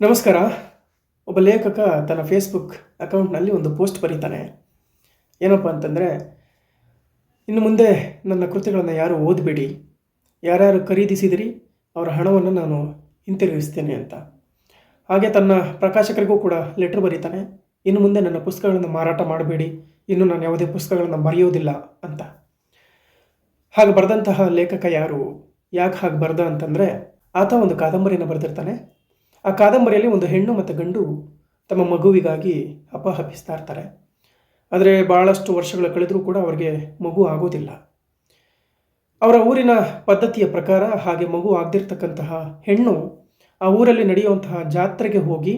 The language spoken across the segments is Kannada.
ನಮಸ್ಕಾರ. ಒಬ್ಬ ಲೇಖಕ ತನ್ನ ಫೇಸ್ಬುಕ್ ಅಕೌಂಟ್ನಲ್ಲಿ ಒಂದು ಪೋಸ್ಟ್ ಬರೀತಾನೆ. ಏನಪ್ಪ ಅಂತಂದರೆ, ಇನ್ನು ಮುಂದೆ ನನ್ನ ಕೃತಿಗಳನ್ನು ಯಾರು ಓದಬೇಡಿ, ಯಾರ್ಯಾರು ಖರೀದಿಸಿದಿರಿ, ಅವರ ಹಣವನ್ನು ನಾನು ಹಿಂತಿರುಗಿಸ್ತೇನೆ ಅಂತ. ಹಾಗೆ ತನ್ನ ಪ್ರಕಾಶಕರಿಗೂ ಕೂಡ ಲೆಟ್ರ್ ಬರೀತಾನೆ. ಇನ್ನು ಮುಂದೆ ನನ್ನ ಪುಸ್ತಕಗಳನ್ನು ಮಾರಾಟ ಮಾಡಬೇಡಿ, ಇನ್ನು ನಾನು ಯಾವುದೇ ಪುಸ್ತಕಗಳನ್ನು ಬರೆಯೋದಿಲ್ಲ ಅಂತ. ಹಾಗೆ ಬರೆದಂತಹ ಲೇಖಕ ಯಾರು? ಯಾಕೆ ಹಾಗೆ ಬರೆದ ಅಂತಂದರೆ, ಆತ ಒಂದು ಕಾದಂಬರಿಯನ್ನು ಬರೆದಿರ್ತಾನೆ. ಆ ಕಾದಂಬರಿಯಲ್ಲಿ ಒಂದು ಹೆಣ್ಣು ಮತ್ತು ಗಂಡು ತಮ್ಮ ಮಗುವಿಗಾಗಿ ಅಪಹಪಿಸ್ತಾ ಇರ್ತಾರೆ. ಆದರೆ ಭಾಳಷ್ಟು ವರ್ಷಗಳ ಕಳೆದರೂ ಕೂಡ ಅವರಿಗೆ ಮಗು ಆಗೋದಿಲ್ಲ. ಅವರ ಊರಿನ ಪದ್ಧತಿಯ ಪ್ರಕಾರ ಹಾಗೆ ಮಗು ಆಗದಿರ್ತಕ್ಕಂತಹ ಹೆಣ್ಣು ಆ ಊರಲ್ಲಿ ನಡೆಯುವಂತಹ ಜಾತ್ರೆಗೆ ಹೋಗಿ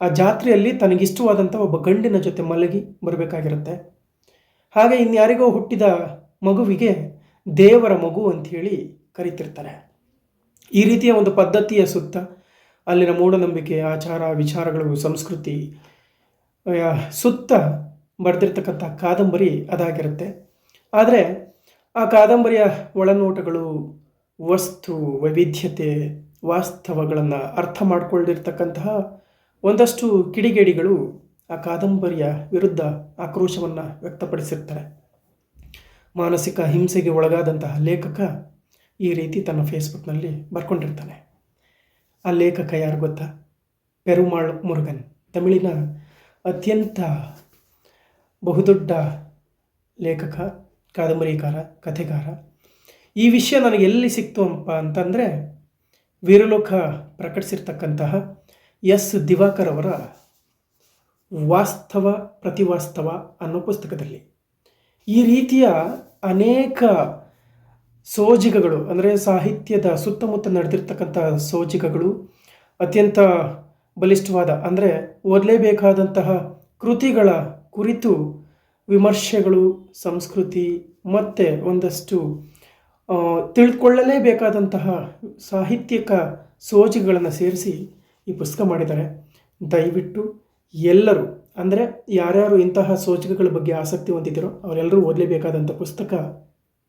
ಆ ಜಾತ್ರೆಯಲ್ಲಿ ತನಗಿಷ್ಟವಾದಂಥ ಒಬ್ಬ ಗಂಡಿನ ಜೊತೆ ಮಲಗಿ ಬರಬೇಕಾಗಿರುತ್ತೆ. ಹಾಗೆ ಇನ್ಯಾರಿಗೋ ಹುಟ್ಟಿದ ಮಗುವಿಗೆ ದೇವರ ಮಗು ಅಂಥೇಳಿ ಕರಿತಿರ್ತಾರೆ. ಈ ರೀತಿಯ ಒಂದು ಪದ್ಧತಿಯ ಸುತ್ತ ಅಲ್ಲಿನ ಮೂಢನಂಬಿಕೆ, ಆಚಾರ, ವಿಚಾರಗಳು, ಸಂಸ್ಕೃತಿ ಸುತ್ತ ಬರೆದಿರ್ತಕ್ಕಂಥ ಕಾದಂಬರಿ ಅದಾಗಿರುತ್ತೆ. ಆದರೆ ಆ ಕಾದಂಬರಿಯ ಒಳನೋಟಗಳು, ವಸ್ತು, ವೈವಿಧ್ಯತೆ, ವಾಸ್ತವಗಳನ್ನು ಅರ್ಥ ಮಾಡಿಕೊಳ್ಳಿರ್ತಕ್ಕಂತಹ ಒಂದಷ್ಟು ಕಿಡಿಗೇಡಿಗಳು ಆ ಕಾದಂಬರಿಯ ವಿರುದ್ಧ ಆಕ್ರೋಶವನ್ನು ವ್ಯಕ್ತಪಡಿಸಿರ್ತಾರೆ. ಮಾನಸಿಕ ಹಿಂಸೆಗೆ ಒಳಗಾದಂತಹ ಲೇಖಕ ಈ ರೀತಿ ತನ್ನ ಫೇಸ್ಬುಕ್ನಲ್ಲಿ ಬರ್ಕೊಂಡಿರ್ತಾನೆ. ಆ ಲೇಖಕ ಯಾರು ಗೊತ್ತಾ? ಪೆರುಮಾಳ್ ಮುರುಗನ್. ತಮಿಳಿನ ಅತ್ಯಂತ ಬಹುದೊಡ್ಡ ಲೇಖಕ, ಕಾದಂಬರಿಕಾರ ಕಥೆಗಾರ ಈ ವಿಷಯ ನನಗೆ ಎಲ್ಲಿ ಸಿಕ್ತು ಅಪ್ಪ ಅಂತಂದರೆ, ವೀರಲೋಕ ಪ್ರಕಟಿಸಿರ್ತಕ್ಕಂತಹ ಎಸ್. ದಿವಾಕರ್ ಅವರ ವಾಸ್ತವ, ಪ್ರತಿವಾಸ್ತವ ಅನ್ನೋ ಪುಸ್ತಕದಲ್ಲಿ. ಈ ರೀತಿಯ ಅನೇಕ ಸೋಜಿಗಗಳು, ಅಂದರೆ ಸಾಹಿತ್ಯದ ಸುತ್ತಮುತ್ತ ನಡೆದಿರ್ತಕ್ಕಂಥ ಸೋಜಿಗಗಳು, ಅತ್ಯಂತ ಬಲಿಷ್ಠವಾದ, ಅಂದರೆ ಓದಲೇಬೇಕಾದಂತಹ ಕೃತಿಗಳ ಕುರಿತು ವಿಮರ್ಶೆಗಳು, ಸಂಸ್ಕೃತಿ, ಮತ್ತು ಒಂದಷ್ಟು ತಿಳ್ಕೊಳ್ಳಲೇಬೇಕಾದಂತಹ ಸಾಹಿತ್ಯಿಕ ಸೋಜಿಗಳನ್ನು ಸೇರಿಸಿ ಈ ಪುಸ್ತಕ ಮಾಡಿದ್ದಾರೆ. ದಯವಿಟ್ಟು ಎಲ್ಲರೂ, ಅಂದರೆ ಯಾರ್ಯಾರು ಇಂತಹ ಸೋಚಿಕಗಳ ಬಗ್ಗೆ ಆಸಕ್ತಿ ಹೊಂದಿದ್ದರೋ, ಅವರೆಲ್ಲರೂ ಓದಲೇಬೇಕಾದಂಥ ಪುಸ್ತಕ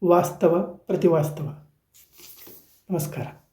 ವಾಸ್ತವ ಪ್ರತಿವಾಸ್ತವ ನಮಸ್ಕಾರ.